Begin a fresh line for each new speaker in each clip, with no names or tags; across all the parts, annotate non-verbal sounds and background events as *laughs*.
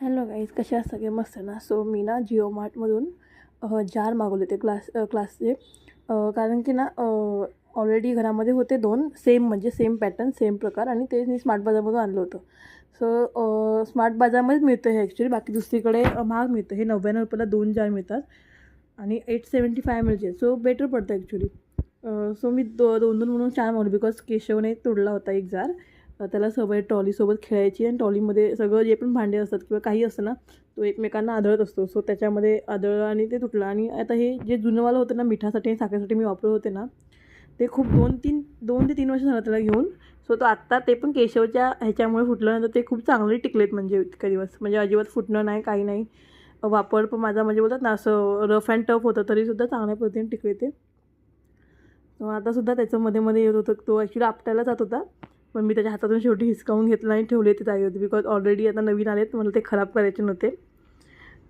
Hello guys कसे आहात? सगळे मस्त ना? सो मी ना जिओ मार्टमधून जार मागवले होते क्लास क्लासचे. कारण की ना ऑलरेडी घरामध्ये होते दोन. सेम म्हणजे सेम पॅटर्न सेम प्रकार आणि ते मी स्मार्ट बाजारमधून आणलं होतं. सो स्मार्ट बाजारमध्येच मिळतं हे ॲक्च्युली बाकी दुसरीकडे महाग मिळतं. हे नव्याण्णव रुपयाला दोन जार मिळतात. आणि एट सेवन्टी फाय मिळते. सो बेटर पडतं ॲक्च्युली सो मी दो दोन दोन म्हणून चार मागवले. बिकॉज केशवने तोडला होता एक जार. त्याला सवय ट्रॉलीसोबत खेळायची आणि ट्रॉलीमध्ये सगळं जे पण भांडे असतात किंवा काही असतं ना तो एकमेकांना आदळत असतो. सो त्याच्यामध्ये आदळलं आणि ते तुटलं. आणि आता हे जे जुनंवालं होतं ना मिठासाठी आणि साखरेसाठी मी वापरत होते ना ते खूप दोन तीन दोन ते तीन वर्ष झालं त्याला घेऊन. सो तो आत्ता ते पण केशवच्या ह्याच्यामुळे फुटलं तर ते खूप चांगले टिकलेत म्हणजे इतके दिवस. म्हणजे अजिबात फुटणं नाही काही नाही. वापर पण माझा म्हणजे बोलतात ना असं रफ अँड टफ होतं तरीसुद्धा चांगल्या पद्धतीने टिकले ते. आतासुद्धा त्याचं मध्ये मध्ये येत होतं. तो ॲक्च्युली आपटायला जात होता. पण मी त्याच्या हातातून शेवटी हिसकावून घेतला आणि ठेवले ते जागी बिकॉज ऑलरेडी आता नवीन आलेत मला ते खराब करायचे नव्हते.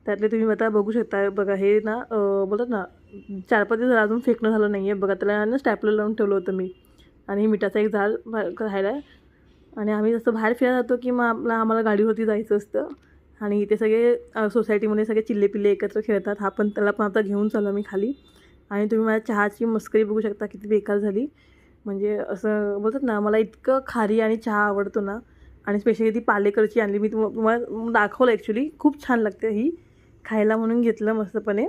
त्यातले तुम्ही आता बघू शकता बघा हे ना बोलत बोलतात ना चार पाच दिवस अजून फेकणं झालं नाही आहे बघा त्याला ना स्टॅपलर लावून ठेवलं होतं मी. आणि मिठाचा एक झाड भा- राहिला आहे आणि आम्ही जसं बाहेर फिरायला जातो की मग आपला आम्हाला गाडीवरती जायचं असतं. आणि इथे सगळे सोसायटीमध्ये सगळे चिल्ले पिल्ले एकत्र खेळतात. हा पण त्याला पण आता घेऊन चाललो मी खाली. आणि तुम्ही माझ्या चहाची मस्करी बघू शकता किती बेकार झाली. म्हणजे असं बोलतात ना मला इतकं खारी आणि चहा आवडतो ना आणि स्पेशली ती पालेकरची आणली मी तुम तुम्हाला दाखवलं ॲक्च्युली खूप छान लागते ही. खायला म्हणून घेतलं मस्तपणे.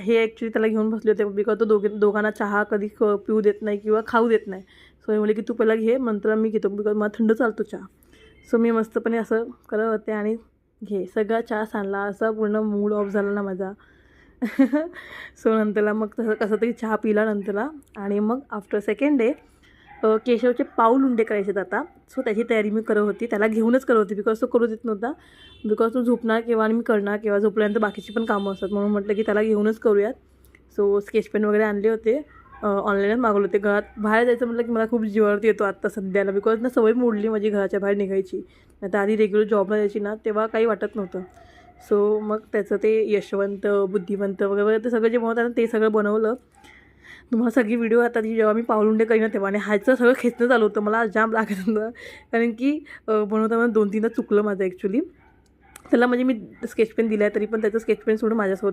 हे ॲक्च्युली त्याला घेऊन बसले होते बिकॉज तो दोघे दोघांना चहा कधी ख पिऊ देत नाही किंवा खाऊ देत नाही. सो हे म्हणले की तू पहिला घे नंतर मी घेतो बिकॉज मला थंड चालतो चहा. सो मी मस्तपणे असं करत होते आणि घे. सगळा चहा सांडला असा पूर्ण मूड ऑफ झाला ना माझा. *laughs* सो नंतरला मग तसं कसं तरी चहा पिला नंतरला. आणि मग आफ्टर सेकंड डे केशवचे पाऊल उंडे करायचे आता. सो त्याची तयारी मी करत होती. त्याला घेऊनच करत होती बिकॉज तो करू देत नव्हता. बिकॉज तो झोपणार किंवा आणि मी करणार किंवा झोपल्यानंतर बाकीची पण कामं असतात. म्हणून म्हटलं की त्याला घेऊनच करूयात. सो स्केच पेन वगैरे आणले होते. ऑनलाईनच मागवले होते. घरात बाहेर जायचं म्हटलं की मला खूप जीवावरती येतो आत्ता सध्याला. बिकॉज ना सवय मोडली माझी घराच्या बाहेर निघायची. नाही तर आधी रेग्युलर जॉबला जायची ना तेव्हा काही वाटत नव्हतं. सो मग त्याचं ते यशवंत बुद्धिवंत वगैरे वगैरे ते सगळं जे बनवतात ना ते सगळं बनवलं. तुम्हाला सगळी व्हिडिओ आता ती जेव्हा मी पाऊलुंडे करीन तेव्हा आणि ह्याचं सगळं खेचणं चालू होतं. मला जाम लागत होतं. कारण की बनवताना दोन तीनदा चुकलं माझं ॲक्च्युली त्याला म्हणजे मी स्केच पेन दिला आहे तरी पण त्याचं स्केच पेन सोडून माझ्यासोबत